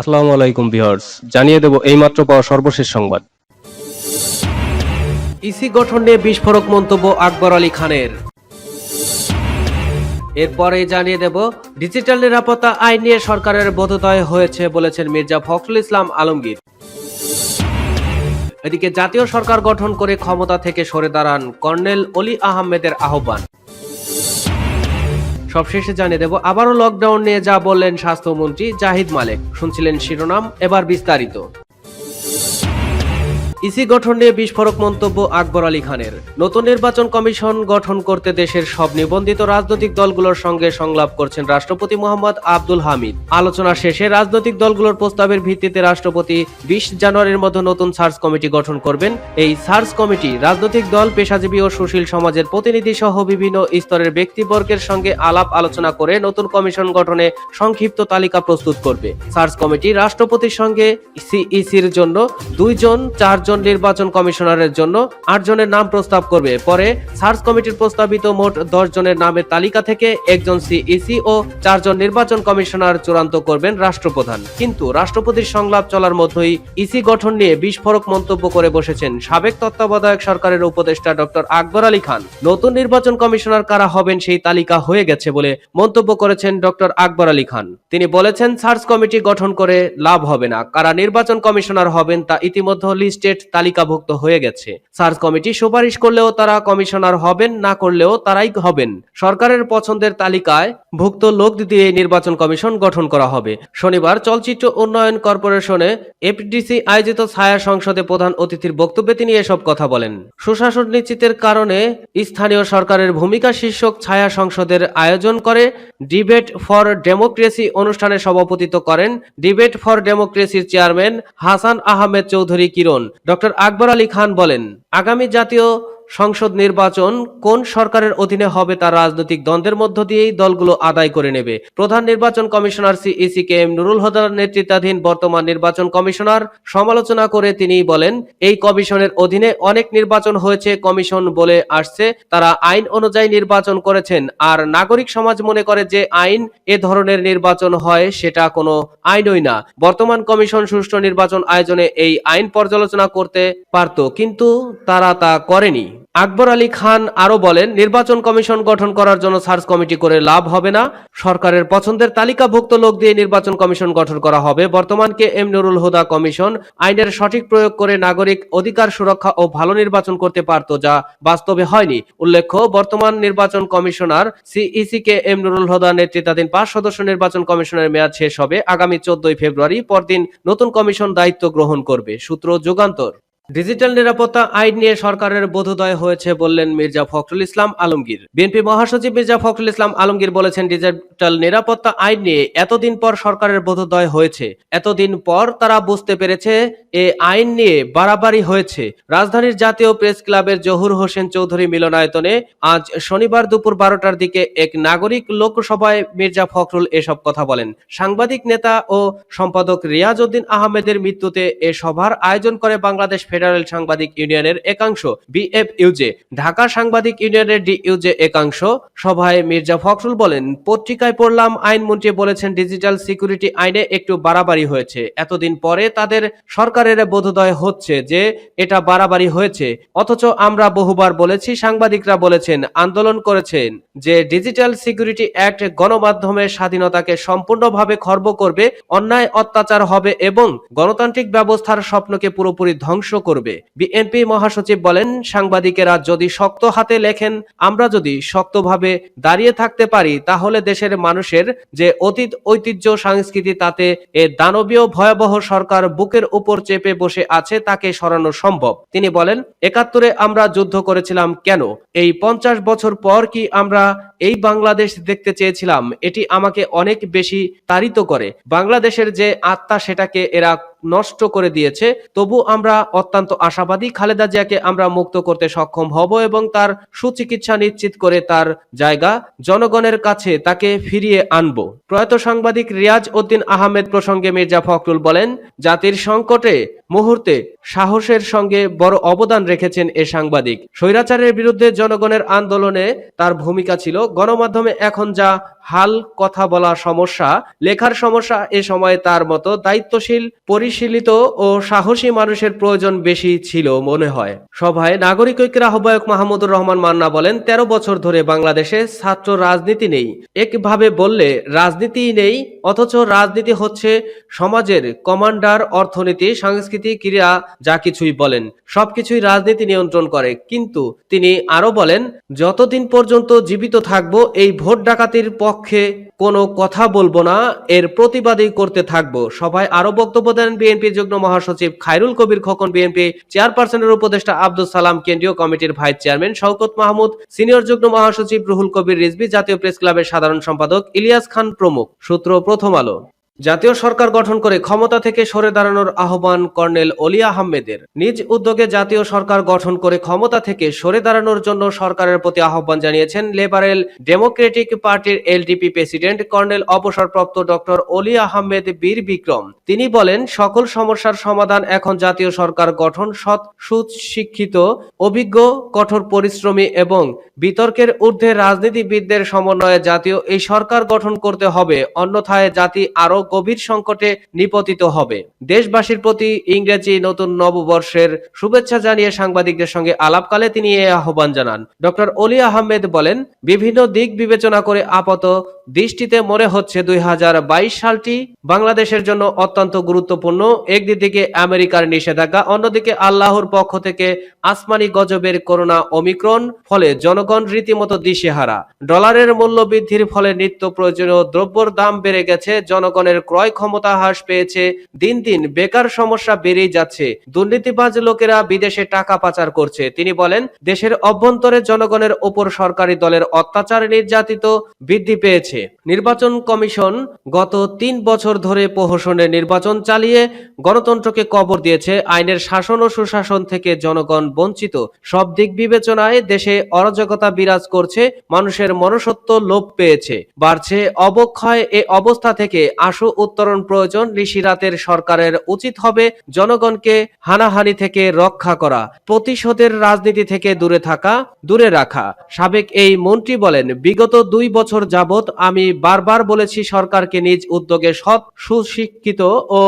আসসালামু আলাইকুম ভিউয়ার্স, জানিয়ে দেব এইমাত্র পাওয়া সর্বশেষ সংবাদ। ইসি গঠন নিয়ে বিস্ফোরক মন্তব্য আকবর আলী খানের। এরপরে জানিয়ে দেব, ডিজিটাল নিরাপত্তা আইন নিয়ে সরকারের বোধোদয় হয়েছে বলেছেন মির্জা ফখরুল ইসলাম আলমগীর। এদিকে জাতীয় সরকার গঠন করে ক্ষমতা থেকে সরে দাঁড়ান কর্নেল অলি আহমেদের আহ্বান। সবশেষে জানিয়ে দেব, আবারও লকডাউন নিয়ে যা বললেন স্বাস্থ্যমন্ত্রী জাহিদ মালেক। শুনছিলেন শিরোনাম, এবার বিস্তারিত। ইসি গঠন নিয়ে বিস্ফোরক মন্তব্য আকবর আলী খানের। নতুন নির্বাচন কমিশন গঠন করতে দেশের সব নিবন্ধিত রাজনৈতিক দলগুলোর সঙ্গে সংলাপ করছেন রাষ্ট্রপতি মোহাম্মদ আব্দুল হামিদ। আলোচনা শেষে রাজনৈতিক দলগুলোর প্রস্তাবের ভিত্তিতে রাষ্ট্রপতি বিশ জানুয়ারির মধ্যে নতুন সার্চ কমিটি গঠন করবেন। এই সার্চ কমিটি রাজনৈতিক দল, পেশাজীবী ও সুশীল সমাজের প্রতিনিধি সহ বিভিন্ন স্তরের ব্যক্তিবর্গের সঙ্গে আলাপ আলোচনা করে নতুন কমিশন গঠনে সংক্ষিপ্ত তালিকা প্রস্তুত করবে। সার্চ কমিটি রাষ্ট্রপতির সঙ্গে সিইসির জন্য দুইজন, চারজন নির্বাচন কমিশনারের জন্য আট জনের নাম প্রস্তাব করবে। পরে সার্চ কমিটির প্রস্তাবিত মোট দশ জনের নামের তালিকা থেকে একজন সিইসি ও চারজন নির্বাচন কমিশনার চূড়ান্ত করবেন রাষ্ট্রপ্রধান। কিন্তু রাষ্ট্রপতির সংলাপ চলার মধ্যেই ইসি গঠন নিয়ে বিস্ফোরক মন্তব্য করে বসেছেন সাবেক তত্ত্বাবধায়ক সরকারের উপদেষ্টা ডক্টর আকবর আলী খান। নতুন নির্বাচন কমিশনার কারা হবেন সেই তালিকা হয়ে গেছে বলে মন্তব্য করেছেন ডক্টর আকবর আলী খান। তিনি বলেছেন, সার্চ কমিটি গঠন করে লাভ হবে না। কারা নির্বাচন কমিশনার হবেন তা ইতিমধ্যে লিস্টেড তালিকাভুক্ত হয়ে গেছে। সার্চ কমিটি সুপারিশ করলেও তারা কমিশনার হবেন, না করলেও তারাই হবেন। সরকারের পছন্দের তালিকায় ভুক্ত লোক দিয়ে নির্বাচন কমিশন গঠন করা হবে। শনিবার চলচ্চিত্র উন্নয়ন কর্পোরেশনে এফডিসি আয়োজিত ছায়া সংসদে প্রধান অতিথির বক্তব্যে তিনি এসব কথা বলেন। সুশাসন নিশ্চিতের কারণে স্থানীয় সরকারের ভূমিকা শীর্ষক ছায়া সংসদের আয়োজন করে ডিবেট ফর ডেমোক্রেসি অনুষ্ঠানে সভাপতিত্ব করেন ডিবেট ফর ডেমোক্রেসির চেয়ারম্যান হাসান আহমেদ চৌধুরী কিরণ। ডক্টর আকবর আলী খান বলেন আগামী জাতীয় সংসদ নির্বাচন কোন সরকারের অধীনে হবে তা রাজনৈতিক দ্বন্দ্বের মধ্য দিয়েই দলগুলো আদায় করে নেবে। প্রধান নির্বাচন commissioner CEC K M Nurul হদার নেতৃত্বাধীন বর্তমান নির্বাচন কমিশনার সমালোচনা করে তিনি বলেন, এই কমিশনের অধীনে অনেক নির্বাচন হয়েছে, কমিশন বলে আসছে। তারা আইন অনুযায়ী নির্বাচন করেছেন। আর নাগরিক সমাজ মনে করে যে আইন এ ধরনের নির্বাচন হয়, সেটা কোনো আইনই না। বর্তমান কমিশন সুষ্ঠু নির্বাচন আয়োজনে এই আইন পর্যালোচনা করতে পারত, কিন্তু তারা তা করেনি। আকবর আলী খান আরও বলেন, নির্বাচন কমিশন গঠন করার জন্য সার্চ কমিটি করে লাভ হবে না। সরকারের পছন্দের তালিকাভুক্ত লোক দিয়ে নির্বাচন কমিশন গঠন করা হবে। বর্তমানকে এম নুরুল হুদা কমিশন আইনের সঠিক প্রয়োগ করে নাগরিক অধিকার সুরক্ষা ও ভালো নির্বাচন করতে পারত, যা বাস্তবে হয়নি। উল্লেখ্য, বর্তমান নির্বাচন commissioner CEC K M Nurul Huda নেতৃত্বাধীন পাঁচ সদস্য নির্বাচন কমিশনের মেয়াদ শেষ হবে। আগামী চোদ্দই ফেব্রুয়ারি পরদিন নতুন কমিশন দায়িত্ব গ্রহণ করবে। সূত্র যুগান্তর। ডিজিটাল নিরাপত্তা আইন নিয়ে সরকারের বোধোদয় হয়েছে বললেন মির্জা ফখরুল ইসলাম আলমগীর। বিএনপি মহাসচিব মির্জা ফখরুল ইসলাম আলমগীর বলেছেন, ডিজিটাল নিরাপত্তা আইন নিয়ে এতদিন পর সরকারের বোধোদয় হয়েছে। এতদিন পর তারা বুঝতে পেরেছে, এ আইন নিয়ে বাড়াবাড়ি হয়েছে। রাজধানীর জাতীয় প্রেস ক্লাবের জহুর হোসেন চৌধুরী মিলনায়তনে আজ শনিবার দুপুর বারোটার দিকে এক নাগরিক লোকসভায় মির্জা ফখরুল এসব কথা বলেন। সাংবাদিক নেতা ও সম্পাদক রিয়াজ উদ্দিন আহমেদের মৃত্যুতে এ সভার আয়োজন করে বাংলাদেশ ফেডারেল সাংবাদিক ইউনিয়নের একাংশ, বিএফইউজে। ঢাকা সাংবাদিক ইউনিয়নের ডিইউজে একাংশ, সভায় মির্জা ফখরুল বলেন, পত্রিকায় পড়লাম, আইনমন্ত্রী বলেছেন ডিজিটাল সিকিউরিটি আইনে একটু বাড়াবাড়ি হয়েছে। এতদিন পরে তাদের সরকারের বোধোদয় হচ্ছে যে এটা বাড়াবাড়ি হয়েছে। অথচ আমরা বহুবার বলেছি, সাংবাদিকরা বলেছেন, আন্দোলন করেছেন যে ডিজিটাল সিকিউরিটি অ্যাক্ট গণমাধ্যমের স্বাধীনতাকে সম্পূর্ণভাবে খর্ব করবে, অন্যায় অত্যাচার হবে এবং গণতান্ত্রিক ব্যবস্থার স্বপ্নকে পুরোপুরি ধ্বংস করবে। বিএনপি মহাসচিব বলেন, সাংবাদিকেরা যদি শক্ত হাতে লেখেন, আমরা যদি শক্তভাবে দাঁড়িয়ে থাকতে পারি, তাহলে দেশের মানুষের যে অতীত ঐতিহ্য, সংস্কৃতি, তাতে এ দানবীয় ভয়াবহ সরকার বুকের উপর চেপে বসে আছে, তাকে সরানো সম্ভব। তিনি বলেন, একাত্তরে আমরা যুদ্ধ করেছিলাম কেন? এই পঞ্চাশ বছর পর কি আমরা এই বাংলাদেশ দেখতে চেয়েছিলাম? এটি আমাকে অনেক বেশি তাড়িত করে। বাংলাদেশের যে আত্মা, সেটাকে এরা নষ্ট করে দিয়েছে। তবু আমরা অত্যন্ত আশাবাদী খালেদা জিয়াকে আমরা মুক্ত করতে সক্ষম হব এবং তার সুচিকিৎসা নিশ্চিত করে তার জায়গা জনগণের কাছে তাকে ফিরিয়ে আনব। প্রয়াত সাংবাদিক রিয়াজ উদ্দিন আহমেদ প্রসঙ্গে মির্জা ফখরুল বলেন, জাতির সংকটে মুহূর্তে সাহসের সঙ্গে বড় অবদান রেখেছেন এ সাংবাদিক। স্বৈরাচারের বিরুদ্ধে জনগণের আন্দোলনে তার ভূমিকা ছিল গণমাধ্যমে এখন যা হাল কথা বলা সমস্যা, লেখার সমস্যা এ সময় তার মতো দায়িত্বশীল, পরিশীলিত ও সাহসী মানুষের প্রয়োজন বেশি ছিল মনে হয়। সভায় নাগরিক ঐক্যের আহ্বায়ক মাহমুদুর রহমান মান্না বলেন, তেরো বছর ধরে বাংলাদেশে ছাত্র রাজনীতি নেই। একভাবে বললে রাজনীতিই নেই, অথচ রাজনীতি হচ্ছে সমাজের কমান্ডার, অর্থনীতি সংস্কৃতি ক্রীড়া যা কিছুই বলেন। সবকিছুই রাজনীতি নিয়ন্ত্রণ করে। কিন্তু তিনি আরও বলেন, যতদিন পর্যন্ত জীবিত থাকব, এই ভোট ডাকাতির পক্ষে কোনো কথা বলব না, এর প্রতিবাদই করতে থাকব। সভায় আরও বক্তব্য দেন বিএনপির যুগ্ম মহাসচিব খায়রুল কবির খোকন। বিএনপি চেয়ারপারসনের উপদেষ্টা আব্দুল সালাম, কেন্দ্রীয় কমিটির vice chairman Shawkat Mahmud, senior যুগ্ম মহাসচিব রুহুল কবির রিজবি জাতীয় প্রেস ক্লাবের সাধারণ সম্পাদক ইলিয়াস খান প্রমুখ। সূত্র প্রথম আলো। জাতীয় সরকার গঠন করে ক্ষমতা থেকে সরে দাঁড়ানোর আহ্বান কর্নেল অলি আহমেদের। নিজ উদ্যোগে জাতীয় সরকার গঠন করে ক্ষমতা থেকে সরে দাঁড়ানোর জন্য সরকারের প্রতি আহ্বান জানিয়েছেন লেবারেল ডেমোক্রেটিক পার্টির এলডিপি প্রেসিডেন্ট কর্নেল অবসরপ্রাপ্ত ডক্টর অলি আহমেদ বীর বিক্রম। তিনি বলেন, সকল সমস্যার সমাধান এখন জাতীয় সরকার গঠন সৎ, সুশিক্ষিত, অভিজ্ঞ, কঠোর পরিশ্রমী এবং বিতর্কের ঊর্ধ্বে রাজনীতিবিদদের সমন্বয়ে জাতীয় এই সরকার গঠন করতে হবে। অন্যথায় জাতি আরও গভীর সংকটে নিপতিত হবে। দেশবাসীর প্রতি ইংরেজি নতুন নববর্ষের শুভেচ্ছা জানিয়ে সাংবাদিকদের সঙ্গে আলাপকালে তিনি এই আহ্বান জানান। ডক্টর অলি আহমেদ বলেন, বিভিন্ন দিক বিবেচনা করে আপাত দৃষ্টিতে মনে হচ্ছে দুই হাজার বাইশ সালটি বাংলাদেশের জন্য অত্যন্ত গুরুত্বপূর্ণ। একদিকে আমেরিকার নিষেধাজ্ঞা, অন্যদিকে আল্লাহর পক্ষ থেকে আসমানি গজবের করোনা অমিক্রণ ফলে জনগণ রীতিমতো দিশেহারা। ডলারের মূল্য বৃদ্ধির ফলে নিত্য প্রয়োজনীয় দ্রব্যর দাম বেড়ে গেছে, জনগণের ক্রয় ক্ষমতা হ্রাস পেয়েছে, দিন দিন বেকার সমস্যা বেড়েই যাচ্ছে, দুর্নীতিবাজ লোকেরা বিদেশে টাকা পাচার করছে। তিনি বলেন, দেশের অভ্যন্তরে জনগণের ওপর সরকারি দলের অত্যাচার নির্যাতিত বৃদ্ধি পেয়েছে। নির্বাচন কমিশন গত তিন বছর ধরে প্রহসনের নির্বাচন চালিয়ে গণতন্ত্রকে কবর দিয়েছে। আইনের শাসন ও সুশাসন থেকে জনগণ বঞ্চিত। সব দিক বিবেচনায় দেশে অরাজকতা বিরাজ করছে, মানুষের মনসত্ব লোপ পেয়েছে। বাড়ছে অবক্ষয় এ অবস্থা থেকে আশু উত্তরণ প্রয়োজন। ঋষিরাতের সরকারের উচিত হবে জনগণকে হানাহানি থেকে রক্ষা করা, প্রতিশোধের রাজনীতি থেকে দূরে থাকা, দূরে রাখা। সাবেক এই মন্ত্রী বলেন, বিগত দুই বছর যাবৎ আমি বারবার বলেছি সরকারকে নিজ উদ্যোগে সৎ, সুশিক্ষিত ও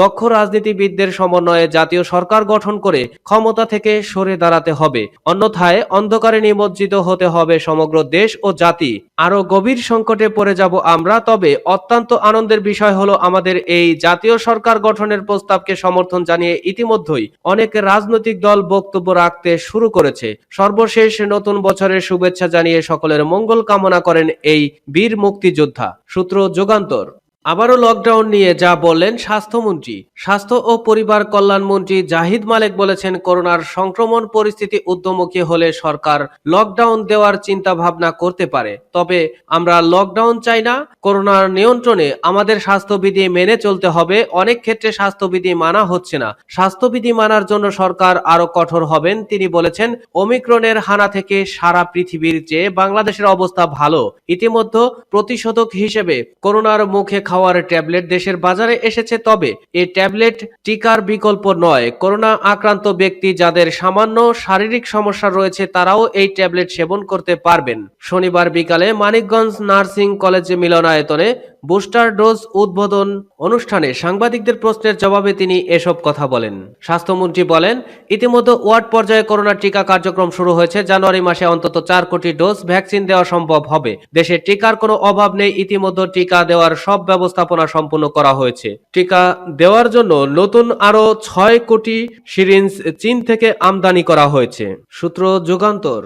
দক্ষ রাজনীতিবিদদের সমন্বয়ে জাতীয় সরকার গঠন করে ক্ষমতা থেকে সরে দাঁড়াতে হবে। অন্যথায় অন্ধকারে নিমজ্জিত হতে হবে সমগ্র দেশ ও জাতি। আরও গভীর সংকটে পড়ে যাব আমরা, তবে অত্যন্ত আনন্দের বিষয় হলো আমাদের এই জাতীয় সরকার গঠনের প্রস্তাবকে সমর্থন জানিয়ে ইতিমধ্যেই অনেক রাজনৈতিক দল বক্তব্য রাখতে শুরু করেছে। সর্বশেষ নতুন বছরের শুভেচ্ছা জানিয়ে সকলের মঙ্গল কামনা করেন এই বীর মুক্তিযোদ্ধা। সূত্র যুগান্তর। আবারও লকডাউন নিয়ে যা বললেন স্বাস্থ্যমন্ত্রী। স্বাস্থ্য ও পরিবার কল্যাণ মন্ত্রী জাহিদ মালেক বলেছেন, করোনার সংক্রমণ পরিস্থিতি ঊর্ধ্বমুখী হলে সরকার লকডাউন দেওয়ার চিন্তা ভাবনা করতে পারে। তবে আমরা লকডাউন চাই না, করোনার নিয়ন্ত্রণে আমাদের স্বাস্থ্যবিধি মেনে চলতে হবে, অনেক ক্ষেত্রে স্বাস্থ্যবিধি মানা হচ্ছে না। স্বাস্থ্যবিধি মানার জন্য সরকার আরও কঠোর হবেন, তিনি বলেছেন, ওমিক্রনের হানা থেকে সারা পৃথিবীর চেয়ে বাংলাদেশের অবস্থা ভালো। ইতিমধ্যে প্রতিষেধক হিসেবে করোনার মুখে খাওয়ার ট্যাবলেট দেশের বাজারে এসেছে তবে এ ট্যাবলেট টিকার বিকল্প নয়। করোনা আক্রান্ত ব্যক্তি যাদের সামান্য শারীরিক সমস্যা রয়েছে তারাও এই ট্যাবলেট সেবন করতে পারবেন। শনিবার বিকালে মানিকগঞ্জ নার্সিং কলেজে মিলনায়তনে বুস্টার ডোজ উদ্বোধন অনুষ্ঠানে সাংবাদিকদের প্রশ্নের জবাবে তিনি এসব কথা বলেন। স্বাস্থ্যমন্ত্রী বলেন, ইতিমধ্যে ওয়ার্ড পর্যায়ে করোনা টিকা কার্যক্রম শুরু হয়েছে, জানুয়ারি মাসে অন্তত চার কোটি ডোজ ভ্যাকসিন দেওয়া সম্ভব হবে। দেশে টিকার কোনো অভাব নেই, ইতিমধ্যে টিকা দেওয়ার সব ব্যবস্থাপনা সম্পন্ন করা হয়েছে। টিকা দেওয়ার জন্য নতুন আরও ছয় কোটি সিরিঞ্জ চীন থেকে আমদানি করা হয়েছে। সূত্র যুগান্তর।